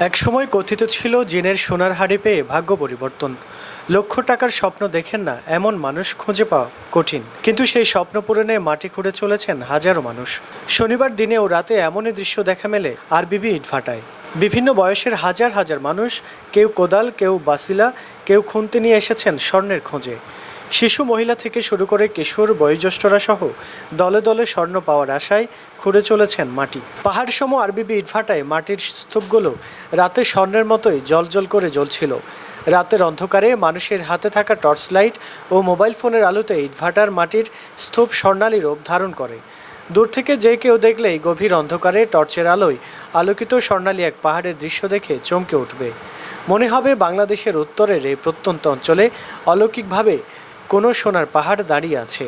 একসময় কথিত ছিল জিনের সোনার হাড়ি পেয়ে ভাগ্য পরিবর্তন। লক্ষ টাকার স্বপ্ন দেখেন না, এমন মানুষ খুঁজে পাওয়া কঠিন। কিন্তু সেই স্বপ্ন পূরণে মাটি খুঁড়ে চলেছেন হাজারো মানুষ। শনিবার দিনে ও রাতে এমনই দৃশ্য দেখা মেলে, আর বিবি ইটভাটায় বিভিন্ন বয়সের হাজার হাজার মানুষ, কেউ কোদাল, কেউ বাসিলা, কেউ খুন্তি নিয়ে এসেছেন স্বর্ণের খোঁজে। শিশু মহিলা থেকে শুরু করে কিশোর বয়োজ্যেষ্ঠরা সহ দলে দলে স্বর্ণ পাওয়ার আশায় খুঁড়ে চলেছেন মাটি। পাহাড় সম আরবিবি ইটভাটায় মাটির স্তূপগুলো রাতে স্বর্ণের মতোই জলজল করে জ্বলছিল। রাতের অন্ধকারে মানুষের হাতে থাকা টর্চ লাইট ও মোবাইল ফোনের আলোতে ইটভাটার মাটির স্তূপ স্বর্ণালী রূপ ধারণ করে। দূর থেকে যে কেউ দেখলেই গভীর অন্ধকারে টর্চের আলোয় আলোকিত স্বর্ণালী এক পাহাড়ের দৃশ্য দেখে চমকে উঠবে। মনে হবে বাংলাদেশের উত্তরের এই প্রত্যন্ত অঞ্চলে অলৌকিকভাবে কোনো সোনার পাহাড় দাঁড়িয়ে আছে।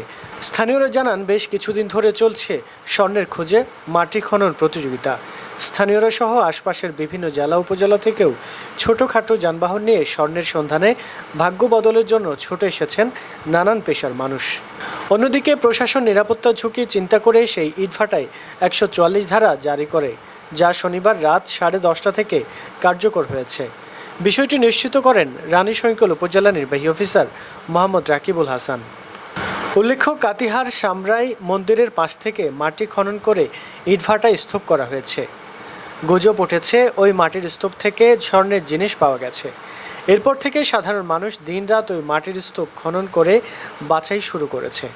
স্থানীয়রা জানান, বেশ কিছুদিন ধরে চলছে স্বর্ণের খোঁজে মাটি খনন প্রতিযোগিতা। স্থানীয়রা সহ আশপাশের বিভিন্ন জেলা উপজেলা থেকেও ছোটোখাটো যানবাহন নিয়ে স্বর্ণের সন্ধানে ভাগ্য বদলের জন্য ছুটে এসেছেন নানান পেশার মানুষ। অন্যদিকে প্রশাসন নিরাপত্তা ঝুঁকি চিন্তা করে সেই ইটভাটায় একশো চুয়াল্লিশ ধারা জারি করে, যা শনিবার রাত সাড়ে দশটা থেকে কার্যকর হয়েছে। বিষয়টি নিশ্চিত করেন রানীশঙ্কল উপজেলা নির্বাহী অফিসার মোহাম্মদ রাকিবুল হাসান। উল্লেখ্য, কাতিহার সামরাই মন্দিরের পাশ থেকে মাটি খনন করে ইটভাটা স্তূপ করা হয়েছে। গুজব উঠেছে, ওই মাটির স্তূপ থেকে স্বর্ণের জিনিস পাওয়া গেছে। এরপর থেকে সাধারণ মানুষ দিনরাত ওই মাটির স্তূপ খনন করে বাছাই শুরু করেছে।